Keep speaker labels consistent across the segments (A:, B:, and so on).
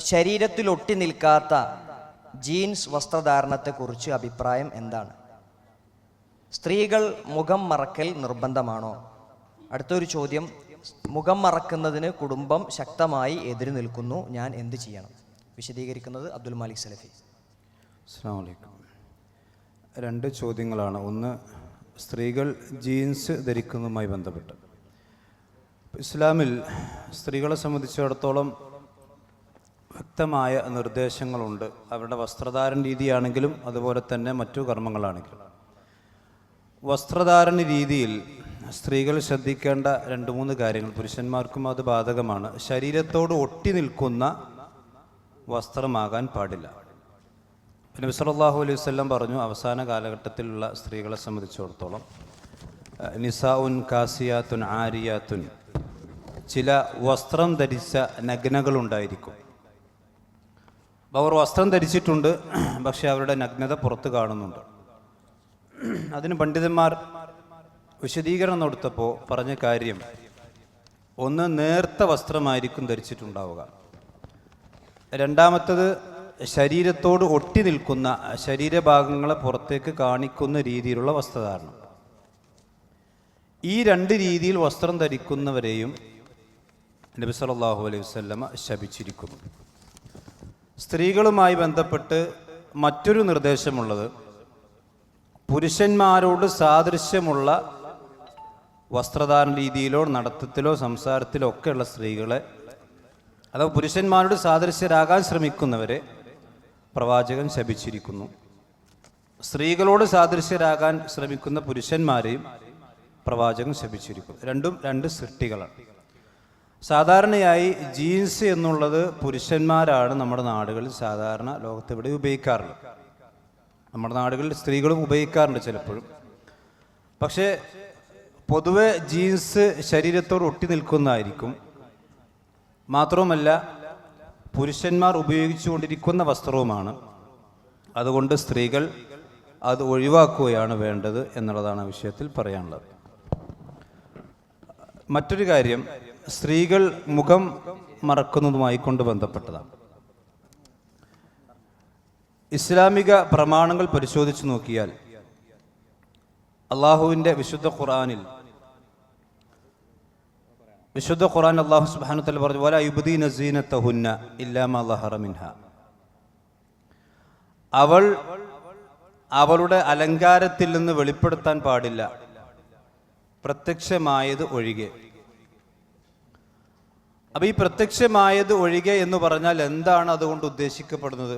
A: ശരീരത്തിൽ ഒട്ടി നിൽക്കാത്ത ജീൻസ് വസ്ത്രധാരണത്തെക്കുറിച്ച് അഭിപ്രായം എന്താണ്? സ്ത്രീകൾ മുഖം മറക്കൽ നിർബന്ധമാണോ? അടുത്തൊരു ചോദ്യം. മുഖം മറക്കുന്നതിന് കുടുംബം ശക്തമായി എതിര് നിൽക്കുന്നു. ഞാൻ എന്ത് ചെയ്യണം? വിശദീകരിക്കുന്നത് അബ്ദുൽ മാലിക് സലഫി.
B: അസ്സാം രണ്ട് ചോദ്യങ്ങളാണ്. ഒന്ന് സ്ത്രീകൾ ജീൻസ് ധരിക്കുന്നതുമായി ബന്ധപ്പെട്ട്. ഇസ്ലാമിൽ സ്ത്രീകളെ സംബന്ധിച്ചിടത്തോളം വ്യക്തമായ നിർദ്ദേശങ്ങളുണ്ട്. അവരുടെ വസ്ത്രധാരണ രീതിയാണെങ്കിലും അതുപോലെ തന്നെ മറ്റു കർമ്മങ്ങളാണെങ്കിലും. വസ്ത്രധാരണ രീതിയിൽ സ്ത്രീകൾ ശ്രദ്ധിക്കേണ്ട രണ്ട് മൂന്ന് കാര്യങ്ങൾ. പുരുഷന്മാർക്കും അത് ബാധകമാണ്. ശരീരത്തോട് ഒട്ടി നിൽക്കുന്ന വസ്ത്രമാകാൻ പാടില്ല. നബി സല്ലല്ലാഹു അലൈഹി വസല്ലം പറഞ്ഞു അവസാന കാലഘട്ടത്തിലുള്ള സ്ത്രീകളെ സംബന്ധിച്ചിടത്തോളം നിസാഉൻ കാസിയാത്തുൻ ആരിയാത്തുൻ ചില വസ്ത്രം ധരിച്ച നഗ്നകളുണ്ടായിരിക്കും. അവർ വസ്ത്രം ധരിച്ചിട്ടുണ്ട് പക്ഷെ അവരുടെ നഗ്നത പുറത്ത് കാണുന്നുണ്ട്. അതിന് പണ്ഡിതന്മാർ വിശദീകരണം കൊടുത്തപ്പോൾ പറഞ്ഞ കാര്യം ഒന്ന് നേർത്ത വസ്ത്രമായിരിക്കും ധരിച്ചിട്ടുണ്ടാവുക. രണ്ടാമത്തത് ശരീരത്തോട് ഒട്ടി നിൽക്കുന്ന ശരീരഭാഗങ്ങളെ പുറത്തേക്ക് കാണിക്കുന്ന രീതിയിലുള്ള വസ്ത്രധാരണം. ഈ രണ്ട് രീതിയിൽ വസ്ത്രം ധരിക്കുന്നവരെയും നബി സല്ലല്ലാഹു അലൈഹി വസല്ലമ ശപിച്ചിരിക്കുന്നു. സ്ത്രീകളുമായി ബന്ധപ്പെട്ട് മറ്റൊരു നിർദ്ദേശമുള്ളത്. പുരുഷന്മാരോട് സാദൃശ്യമുള്ള വസ്ത്രധാരണ രീതിയിലോ നടത്തത്തിലോ സംസാരത്തിലോ ഒക്കെയുള്ള സ്ത്രീകളെ അഥവാ പുരുഷന്മാരോട് സാദൃശ്യരാകാൻ ശ്രമിക്കുന്നവരെ പ്രവാചകൻ ശപിച്ചിരിക്കുന്നു. സ്ത്രീകളോട് സാദൃശ്യരാകാൻ ശ്രമിക്കുന്ന പുരുഷന്മാരെയും പ്രവാചകൻ ശപിച്ചിരിക്കുന്നു. രണ്ടും രണ്ട് സൃഷ്ടികളാണ്. സാധാരണയായി ജീൻസ് എന്നുള്ളത് പുരുഷന്മാരാണ് നമ്മുടെ നാടുകളിൽ സാധാരണ ലോകത്തെവിടെ ഉപയോഗിക്കാറുള്ളത്. നമ്മുടെ നാടുകളിൽ സ്ത്രീകളും ഉപയോഗിക്കാറുണ്ട് ചിലപ്പോഴും. പക്ഷേ പൊതുവെ ജീൻസ് ശരീരത്തോട് ഒട്ടി നിൽക്കുന്നതായിരിക്കും. മാത്രവുമല്ല പുരുഷന്മാർ ഉപയോഗിച്ചുകൊണ്ടിരിക്കുന്ന വസ്ത്രവുമാണ്. അതുകൊണ്ട് സ്ത്രീകൾ അത് ഒഴിവാക്കുകയാണ് വേണ്ടത് എന്നുള്ളതാണ് വിഷയത്തിൽ പറയാനുള്ളത്. മറ്റൊരു കാര്യം സ്ത്രീകൾ മുഖം മറക്കുന്നതുമായി കൊണ്ട് ബന്ധപ്പെട്ടതാണ്. ഇസ്ലാമിക പ്രമാണങ്ങൾ പരിശോധിച്ചു നോക്കിയാൽ അള്ളാഹുവിന്റെ വിശുദ്ധ ഖുറാനിൽ വിശുദ്ധ ഖുറാൻ അള്ളാഹു സുബ്ഹാനഹു തആല പറഞ്ഞു വല യുബ്ദീന സീനത്തഹുന്ന ഇല്ലാ മാ ലഹറമിൻഹ അവൾ അവളുടെ അലങ്കാരത്തിൽ നിന്ന് വെളിപ്പെടുത്താൻ പാടില്ല. പ്രത്യക്ഷമായത് ഒഴികെ. അപ്പൊ ഈ പ്രത്യക്ഷമായത് ഒഴികെ എന്ന് പറഞ്ഞാൽ എന്താണ് അതുകൊണ്ട് ഉദ്ദേശിക്കപ്പെടുന്നത്?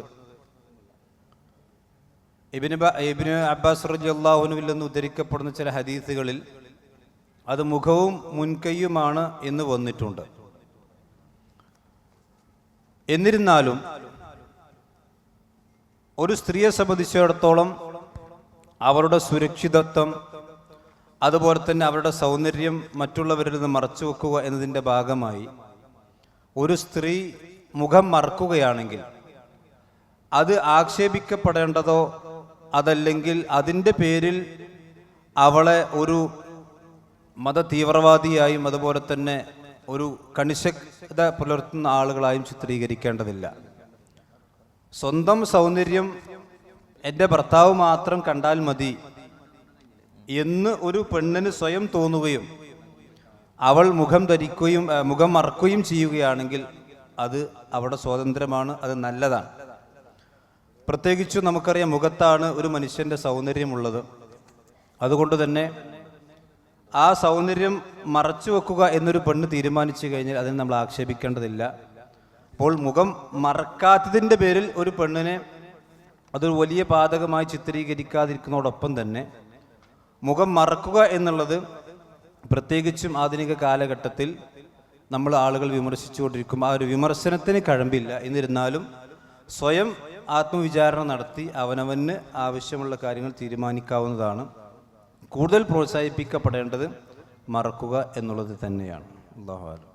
B: ഇബിന് ഇബിന് അബ്ബാസ് റജി അള്ളാഹുനുവിൽ നിന്ന് ഉദ്ധരിക്കപ്പെടുന്ന ചില ഹദീസുകളിൽ അത് മുഖവും മുൻകൈയുമാണ് എന്ന് വന്നിട്ടുണ്ട്. എന്നിരുന്നാലും ഒരു സ്ത്രീയെ സംബന്ധിച്ചിടത്തോളം അവരുടെ സുരക്ഷിതത്വം അതുപോലെ തന്നെ അവരുടെ സൗന്ദര്യം മറ്റുള്ളവരിൽ നിന്ന് മറച്ചു വെക്കുക എന്നതിന്റെ ഭാഗമായി ഒരു സ്ത്രീ മുഖം മറക്കുകയാണെങ്കിൽ അത് ആക്ഷേപിക്കപ്പെടേണ്ടതോ അതല്ലെങ്കിൽ അതിന്റെ പേരിൽ അവളെ ഒരു മത തീവ്രവാദിയായും അതുപോലെ തന്നെ ഒരു കണിശത പുലർത്തുന്ന ആളുകളായും ചിത്രീകരിക്കേണ്ടതില്ല. സ്വന്തം സൗന്ദര്യം എന്റെ ഭർത്താവ് മാത്രം കണ്ടാൽ മതി എന്ന് ഒരു പെണ്ണിന് സ്വയം തോന്നുകയും അവൾ മുഖം ധരിക്കുകയും മുഖം മറക്കുകയും ചെയ്യുകയാണെങ്കിൽ അത് അവിടെ സ്വാതന്ത്ര്യമാണ് അത് നല്ലതാണ്. പ്രത്യേകിച്ചും നമുക്കറിയാം മുഖത്താണ് ഒരു മനുഷ്യന്റെ സൗന്ദര്യമുള്ളത്. അതുകൊണ്ട് തന്നെ ആ സൗന്ദര്യം മറച്ചു വെക്കുക എന്നൊരു പെണ്ണ് തീരുമാനിച്ചു കഴിഞ്ഞാൽ അതിന് നമ്മൾ ആക്ഷേപിക്കേണ്ടതില്ല. അപ്പോൾ മുഖം മറക്കാത്തതിന്റെ പേരിൽ ഒരു പെണ്ണിനെ അതൊരു വലിയ പാതകമായി ചിത്രീകരിക്കാതിരിക്കുന്നതോടൊപ്പം തന്നെ മുഖം മറക്കുക എന്നുള്ളത് പ്രത്യേകിച്ചും ആധുനിക കാലഘട്ടത്തിൽ നമ്മൾ ആളുകൾ വിമർശിച്ചുകൊണ്ടിരിക്കും ആ ഒരു വിമർശനത്തിന് കഴമ്പില്ല. എന്നിരുന്നാലും സ്വയം ആത്മവിചാരണ നടത്തി അവനവന് ആവശ്യമുള്ള കാര്യങ്ങൾ തീരുമാനിക്കാവുന്നതാണ്. കൂടുതൽ പ്രോത്സാഹിപ്പിക്കപ്പെടേണ്ടത് മറക്കുക എന്നുള്ളത് തന്നെയാണ്. അള്ളാഹു